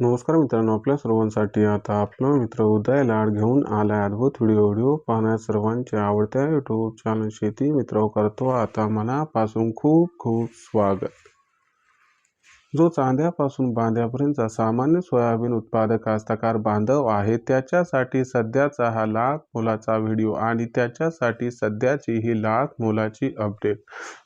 नमस्कार मित्रांनो आपल्या सर्वांसाठी आता आपला मित्र उदय लाड घेऊन आलाय अद्भुत व्हिडिओ व्हिडिओ पाहण्यास सर्वांच्या आवडत्या यूट्यूब चॅनल शेती मित्र करतो. आता मनापासून खूप खूप स्वागत. जो चांद्यापासून बांध्यापर्यंतचा सामान्य सोयाबीन उत्पादक कास्तकार बांधव आहे त्याच्यासाठी सध्याचा हा लाख मोलाचा व्हिडिओ आणि त्याच्यासाठी सध्याची ही लाख मोलाची अपडेट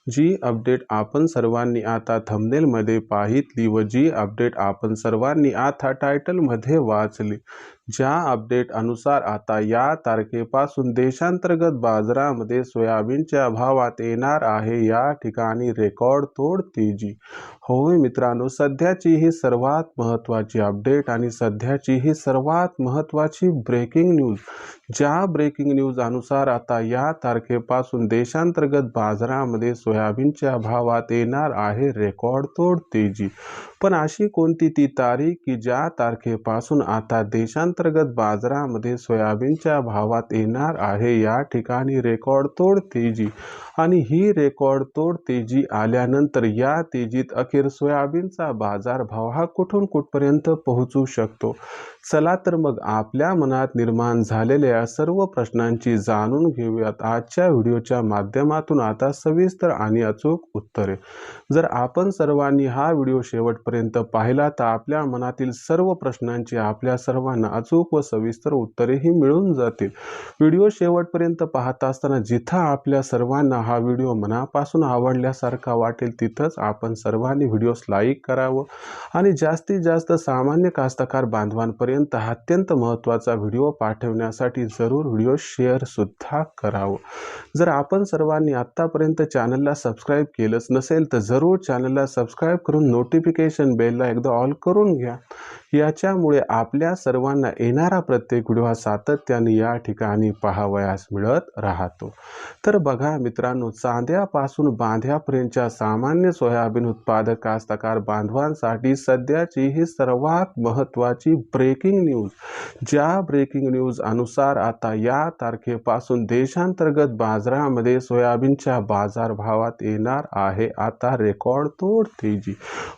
जी अपडेट आपण सर्वांनी आता थंबनेलमध्ये पाहितली व जी अपडेट आपण सर्वांनी आता टायटलमध्ये वाचली ज्या अपडेट अनुसार आता या तारखेपासून देशांतर्गत बाजारामध्ये सोयाबीनच्या भावात येणार आहे या ठिकाणी रेकॉर्ड तोड तेजी होय मित्रांनो सध्याची ही सर्वात महत्त्वाची अपडेट आणि सध्याची ही सर्वात महत्त्वाची ब्रेकिंग न्यूज ज्या ब्रेकिंग न्यूज अनुसार आता या तारखेपासून देशांतर्गत बाजारामध्ये सोया सोयाबीनच्या भावात येणार आहे रेकॉर्ड तोड तेजी. पण अशी कोणती ती तारीख की ज्या तारखेपासून आता देशांतर्गत बाजारामध्ये सोयाबीनच्या भावात येणार आहे या ठिकाणी रेकॉर्ड तोड तेजी? आणि ही रेकॉर्ड तोड तेजी आल्यानंतर या तेजीत अखेर सोयाबीनचा बाजारभाव हा कुठून कुठपर्यंत पोहोचू शकतो? चला तर मग आपल्या मनात निर्माण झालेल्या सर्व प्रश्नांची जाणून घेऊयात आजच्या व्हिडिओच्या माध्यमातून. आता सविस्तर आणि अचूक उत्तरे. जर आपण सर्वांनी हा व्हिडिओ शेवटपर्यंत पाहिला तर आपल्या मनातील सर्व प्रश्नांची आपल्या सर्वांना अचूक व सविस्तर उत्तरेही मिळून जातील. व्हिडिओ शेवटपर्यंत पाहत असताना जिथं आपल्या सर्वांना हा व्हिडिओ मनापासून आवडल्यासारखा वाटेल तिथंच आपण सर्वांनी व्हिडिओस लाईक करावं आणि जास्तीत जास्त सामान्य कास्तकार बांधवांपर्यंत अत्यंत महत्त्वाचा व्हिडिओ पाठवण्यासाठी जरूर व्हिडिओ शेअरसुद्धा करावं. जर आपण सर्वांनी आत्तापर्यंत चॅनलला सबस्क्राईब केलंच नसेल तर जरूर चॅनलला सबस्क्राईब करून नोटिफिकेशन बेलला एकदा ऑल करून घ्या. याच्यामुळे आपल्या सर्वांना येणारा प्रत्येक व्हिडिओ हा सातत्याने या ठिकाणी पाहावयास मिळत राहतो. तर बघा मित्रांनो चांद्यापासून बांध्यापर्यंतच्या सामान्य सोयाबीन उत्पादक कास्तकार बांधवांसाठी सध्याची ही सर्वात महत्त्वाची ब्रेकिंग न्यूज ज्या ब्रेकिंग न्यूज अनुसार आता या तारखेपासून देशांतर्गत बाजारामध्ये सोयाबीनच्या गावात येणार आहे. आता रेकॉर्ड तोड तेजी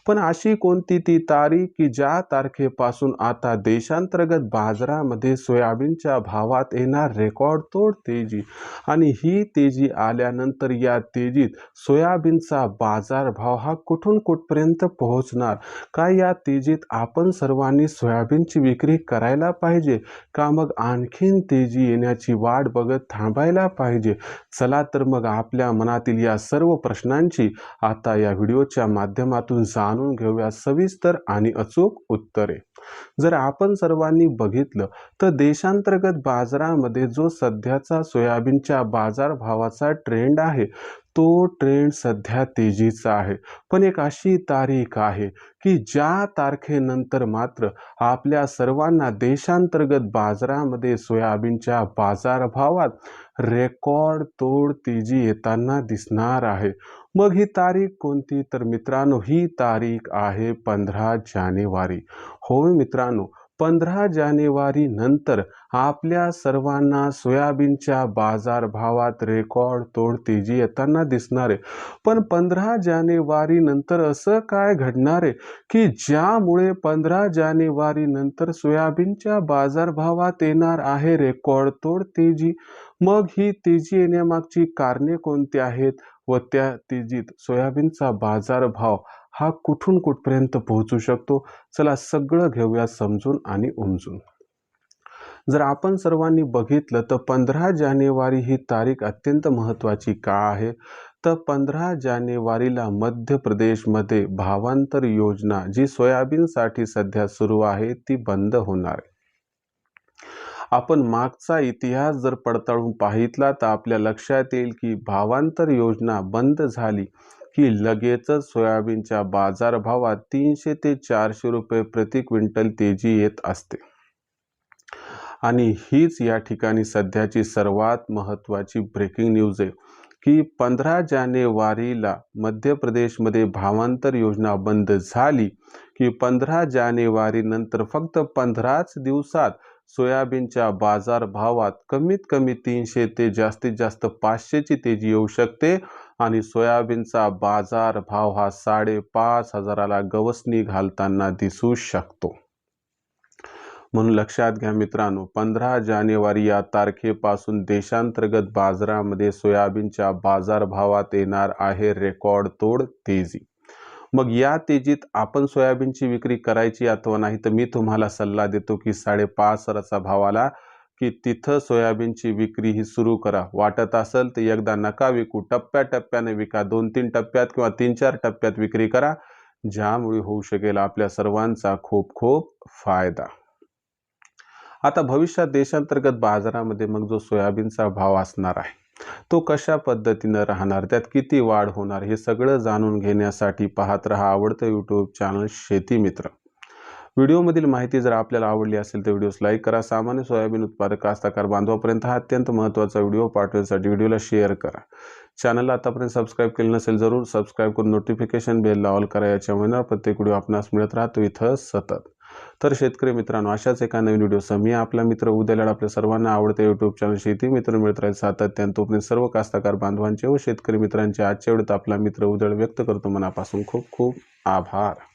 पण अशी कोणती ती तारीख की ज्या तारखेपासून आता देशांतर्गत बाजारामध्ये सोयाबीनच्या भावात येणार रेकॉर्ड तोड तेजी आणि ही तेजी आल्यानंतर या तेजीत सोयाबीनचा बाजारभाव हा कुठून कुठपर्यंत पोहोचणार? काय या तेजीत आपण सर्वांनी सोयाबीनची विक्री करायला पाहिजे? का मग आणखीन तेजी येण्याची वाट बघत थांबायला पाहिजे? चला तर मग आपल्या मनातील या सर्व प्रश्नांची आता या व्हिडिओच्या माध्यमातून जाणून घेऊया सविस्तर आणि अचूक उत्तरे. जर आपण सर्वांनी बघितलं तर देशांतर्गत बाजारामध्ये जो सध्याचा सोयाबीनच्या बाजारभावाचा ट्रेंड आहे तो ट्रेंड सध्या तेजीचा आहे. पण एक अशी तारीख आहे की ज्या तारखेनंतर मात्र आपल्या सर्वांना देशांतर्गत बाजारामध्ये सोयाबीनच्या बाजारभावात रेकॉर्ड तोड तेजी येताना दिसणार आहे. मग ही तारीख कोणती? तर मित्रांनो ही तारीख आहे पंधरा जानेवारी. होय मित्रांनो पंधरा जानेवारी नंतर आपल्या सर्वांना सोयाबीनच्या बाजारभावात रेकॉर्ड तोड तेजी येताना दिसणार. आहे पण पंधरा जानेवारी नंतर असं काय घडणार आहे की ज्यामुळे पंधरा जानेवारी नंतर सोयाबीनच्या बाजारभावात येणार आहे रेकॉर्ड तोड तेजी मग ही तेजी येण्यामागची कारणे कोणती आहेत? व त्या तेजीत सोयाबीनचा बाजारभाव हा कुठून कुठपर्यंत पोहोचू शकतो? चला सगळं घेऊया समजून आणि उमजून. जर आपण सर्वांनी बघितलं तर पंधरा जानेवारी ही तारीख अत्यंत महत्त्वाची का आहे? तर पंधरा जानेवारीला मध्य प्रदेशमध्ये भावांतर योजना जी सोयाबीनसाठी सध्या सुरू आहे ती बंद होणार आहे. आपण मागचा इतिहास जर पडताळून पाहितला तर आपल्या लक्षात येईल की भावांतर योजना बंद झाली की लगेचच सोयाबीनच्या बाजारभावात तीनशे ते चारशे रुपये प्रति क्विंटल तेजी येत असते. आणि हीच या ठिकाणी सध्याची सर्वात महत्त्वाची ब्रेकिंग न्यूज आहे की पंधरा जानेवारीला मध्य प्रदेशमध्ये भावांतर योजना बंद झाली की पंधरा जानेवारीनंतर फक्त पंधराच दिवसात सोयाबीनच्या बाजारभावात कमीत कमी तीनशे ते जास्तीत जास्त पाचशेची तेजी येऊ शकते आणि सोयाबीनचा बाजार भाव हा साडेपाच हजाराला गवसणी घालताना दिसू शकतो. म्हणून लक्षात घ्या मित्रांनो पंधरा जानेवारी या तारखेपासून देशांतर्गत बाजारामध्ये सोयाबीनच्या बाजारभावात येणार आहे रेकॉर्ड तोड तेजी. मग या तेजीत आपण सोयाबीनची विक्री करायची अथवा नाही तर मी तुम्हाला सल्ला देतो की साडेपाच हजाराचा भाव आला की तिथं सोयाबीनची विक्री ही सुरू करा. वाटत असेल तर एकदा नका विकू. टप्प्याटप्प्याने विका. दोन तीन टप्प्यात किंवा तीन चार टप्प्यात विक्री करा. ज्यामुळे होऊ शकेल आपल्या सर्वांचा खूप खूप फायदा. आता भविष्यात देशांतर्गत बाजारामध्ये मग जो सोयाबीनचा भाव असणार आहे तो कशा पद्धतीनं राहणार? त्यात किती वाढ होणार? हे सगळं जाणून घेण्यासाठी पाहत रहा आवडतं यूट्यूब चॅनल शेती मित्र. व्हिडिओमधील माहिती जर आपल्याला आवडली असेल तर व्हिडिओस लाईक करा. सामान्य सोयाबीन उत्पादक कास्तकार बांधवापर्यंत हा अत्यंत महत्त्वाचा व्हिडिओ पाठवण्यासाठी व्हिडिओला शेअर करा. चॅनलला आतापर्यंत सबस्क्राईब केलं नसेल जरूर सबस्क्राईब करून नोटिफिकेशन बेलला ऑल करा. याच्यामुळे प्रत्येक व्हिडिओ आपणास मिळत राहतो. इथं सतत. तर शेतकरी मित्रांनो अशाच एका नवीन व्हिडिओसह मी आपला मित्र उद्याला आपल्या सर्वांना आवडते यूट्यूब चॅनल शेती मित्र मिळत राहील. सातत्यानं तोपर्यंत सर्व कास्तकार बांधवांचे व शेतकरी मित्रांचे आजच्या वेळेत आपला मित्र उदळ व्यक्त करतो. मनापासून खूप खूप आभार.